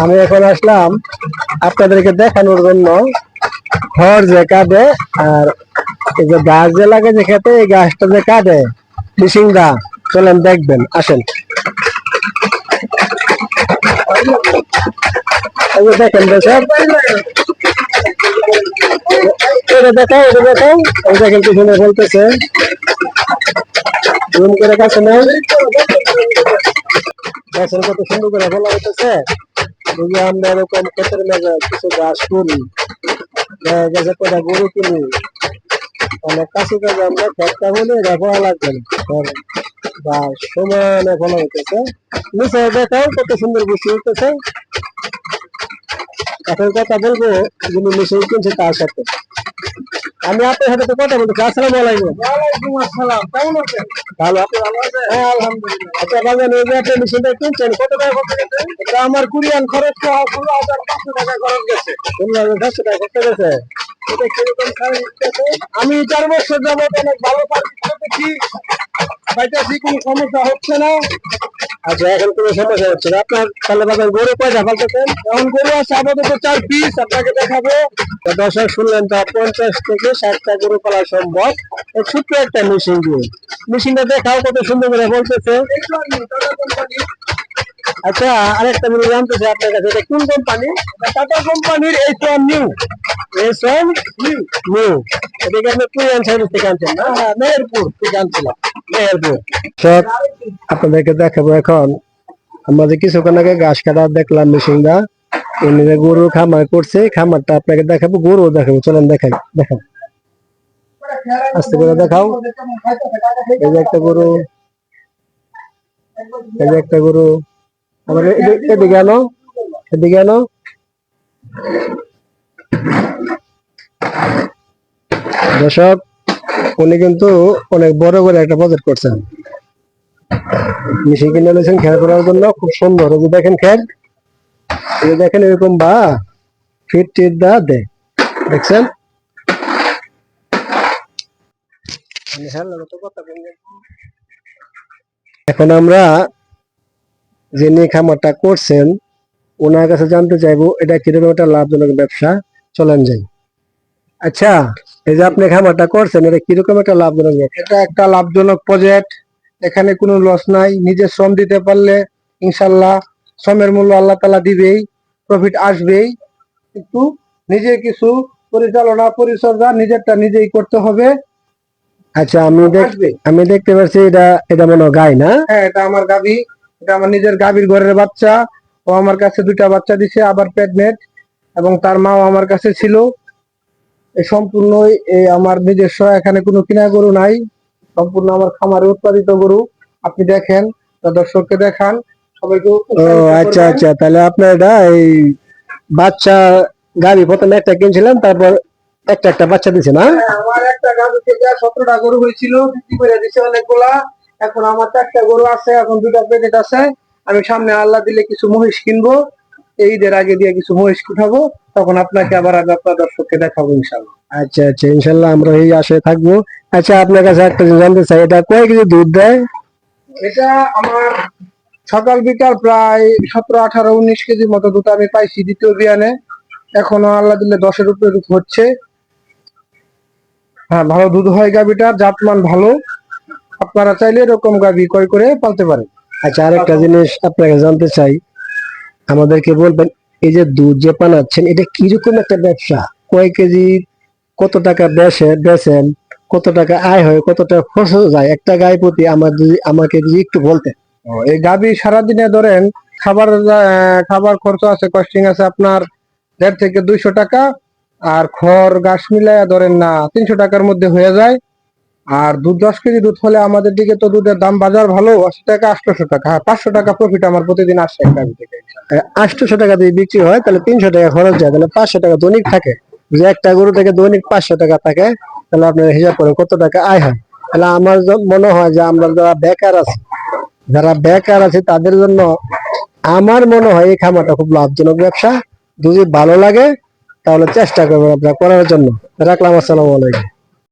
আমি এখন আসলাম আপনাদেরকে দেখানোর জন্য। খড় যে কাঁদে আর এই যে গাছ যে লাগে যে খেতে, এই গাছটা যে কাটে ফিশিংটা চলেন, দেখবেন, আসেন। দেখেন দেশের এটা দেখাও এটা দেখাও। এই দেখেন সুন্দর বলতেছে। জুম করে কত সুন্দর করে বলা হইতেছে। যদি আমরা এরকম ক্ষেতের মাঝে কিছু গাছ করি। দেখা গেছে গরু কিনি। অনেক কাছে কাছে আমরা খেতটা হলে এটা লাগবে বা সমানে ফলা হইতেছে। নিচে দেখাও কত সুন্দর বৃষ্টি হইতেছে। এখন কথা বলব যিনি মিশে কিনছে তার সাথে। আমি আপনার সাথে তো কথা বলতেছি আসসালামু আলাইকুম। ওয়ালাইকুম আসসালাম কেমন আছেন? ভালো আপনি ভালো আছেন? হ্যাঁ আলহামদুলিল্লাহ। আচ্ছা বাজান এই যে আপনি কিনছেন কত টাকা খরচ গেছে এটা আমার কুরিয়ান খরচ তো ষোলো হাজার পাঁচশো টাকা খরচ গেছে। ষোলো হাজার পাঁচশো টাকা খরচ গেছে? এটা কীরকম সার্ভিস আমি চার বছর যাবত অনেক ভালো করতেছি পাইতেছি কোনো সমস্যা হচ্ছে না। আচ্ছা এখন কোনো সমস্যা হচ্ছে না। আপনার তাহলে বাজার গরু কয়টা? ফালতেছেন এখন গরু আছে, আপাতত চার পিস আপনাকে দেখাবো। দর্শক, শুনলেন তো, পঞ্চাশ থেকে ষাটটা গরু পালা সম্ভব। ছোট্ট একটা মেশিন দিয়ে। মেশিনটা দেখাও কত সুন্দর করে বলতেছে। আচ্ছা আরেকটা জিনিস জানতে চাই আপনার কাছে, এটা কোন কোম্পানি টাটা কোম্পানির H one new H one new new এটাকে আপনি কুরিয়ান সার্ভিস থেকে আনছেন না? হ্যাঁ মেহেরপুর থেকে আনছিলাম। আপনাদেরকে দেখাবো এখন। আমরা যে কিছুক্ষণ আগে ঘাস কাটা দেখলাম মেশিনটা এমনি যে গরু খামার করছে খামারটা আপনাকে দেখাবো গরু দেখাবো। চলেন দেখাই, দেখাও। আস্তে করে দেখাও। এই যে একটা গরু, এই যে একটা গরু। আবার এদি- এদিকে আনো এদিকে আনো। দর্শক উনি কিন্তু অনেক বড় করে একটা প্রজেক্ট করছেন। মিশিয়ে কিনে এনেছেন খেয়াল করার জন্য, খুব সুন্দর। এই যে দেখেন খেয়াল এই যে দেখেন এরকম বা, ফিট টিট দা দে, দেখছেন। এখন আমরা যিনি খামারটা করছেন, ওনার কাছে জানতে চাইব, এটা কীরকম একটা লাভজনক ব্যবসা? চলেন যাই। আচ্ছা এই যে আপনি খামারটা করছেন এটা কীরকম একটা লাভজনক এটা একটা লাভজনক প্রজেক্ট এখানে কোনো লস নাই। নিজের শ্রম দিতে পারলে ইনশাল্লাহ শ্রমের মূল্য আল্লাহ তালা দিবেই প্রফিট আসবেই। কিন্তু নিজে কিছু পরিচালনা পরিচর্যা নিজেরটা নিজেই করতে হবে। আচ্ছা আমি দেখ আসবে। আমি দেখতে পাচ্ছি এটা এটা মনে হয় গাই না? হ্যাঁ এটা আমার গাবি এটা আমার নিজের গাভীর ঘরের বাচ্চা। ও আমার কাছে দুইটা বাচ্চা দিছে আবার প্রেগনেন্ট এবং তার মাও আমার কাছে ছিল। সম্পূর্ণই এই আমার নিজস্ব এখানে কোনো কিনা গরু নাই। সম্পূর্ণ আমার খামারে উৎপাদিত গরু। আপনি দেখেন দর্শককে দেখান সবাইকে ও আচ্ছা আচ্ছা তাহলে আপনার এটা এই বাচ্চা গাড়ি প্রথমে একটা কিনছিলেন তারপর একটা একটা বাচ্চা দিছে না হ্যাঁ, আমার একটা গাভী থেকে সতেরোটা গরু হয়েছিল বিক্রি করে দিছে অনেকগুলা। এখন আমার চারটা গরু আছে এখন দুটা প্যাকেট আছে। আমি সামনে আল্লাহ দিলে কিছু মহিষ কিনবো। এই ঈদের আগে দিয়ে কিছু মহিষ উঠাবো তখন আপনাকে আবার আগে আপনার দর্শককে দেখাবো ইনশাল্লাহ আচ্ছা আচ্ছা ইনশাল্লাহ আমরা এই আশায় থাকব। আচ্ছা আপনার কাছে একটা জিনিস জানতে চাই এটা কয় কেজি দুধ দেয়? এটা আমার সকাল বিকাল প্রায় সতেরো আঠারো উনিশ কেজির মতো দুধ আমি পাইছি দ্বিতীয় বিয়ানে। এখনও আল্লাহ দিলে দশের উপরে দুধ হচ্ছে। হ্যাঁ ভালো দুধ হয় গাভিটার জাতমান ভালো। আপনারা চাইলে এরকম গাভি ক্রয় করে পালতে পারেন। আচ্ছা আরেকটা জিনিস আপনাকে জানতে চাই আমাদেরকে বলবেন, এই যে দুধ যে বানাচ্ছেন, এটা কীরকম একটা ব্যবসা? কয় কেজি, কত টাকা বেচে বেচেন কত টাকা আয় হয়, কত টাকা খরচ যায়? একটা গায়ে প্রতি আমার যদি, আমাকে যদি একটু বলতেন। এই গাভি সারাদিনে ধরেন খাবার খাবার খরচ আছে কস্টিং আছে আপনার দেড় থেকে দুইশো টাকা, আর খড়, ঘাস মিলাইয়া ধরেন না, তিনশো টাকার মধ্যে হয়ে যায়। আর দুধ দশ কেজি দুধ হলে আমাদের দিকে তো দুধের দাম বাজার ভালো, আশি টাকা, আটশোশো টাকা। হ্যাঁ পাঁচশো টাকা প্রফিট আমার প্রতিদিন আসছে এক গাভি থেকে। আটশোশো টাকা দিয়ে বিক্রি হয়, তাহলে তিনশো টাকা খরচ যায়, তাহলে পাঁচশো টাকা দৈনিক থাকে। যে একটা গরু থেকে দৈনিক পাঁচশো টাকা থাকে, তাহলে আপনার হিসাব করে কত টাকা আয় হয়। তাহলে আমার মনে হয় যে আমরা যারা বেকার আছি, যারা বেকার আছে, তাদের জন্য আমার মনে হয় এই খামারটা খুব লাভজনক ব্যবসা। যদি ভালো লাগে, তাহলে চেষ্টা করবেন আপনারা করার জন্য। রাখলাম, আসসালামু আলাইকুম।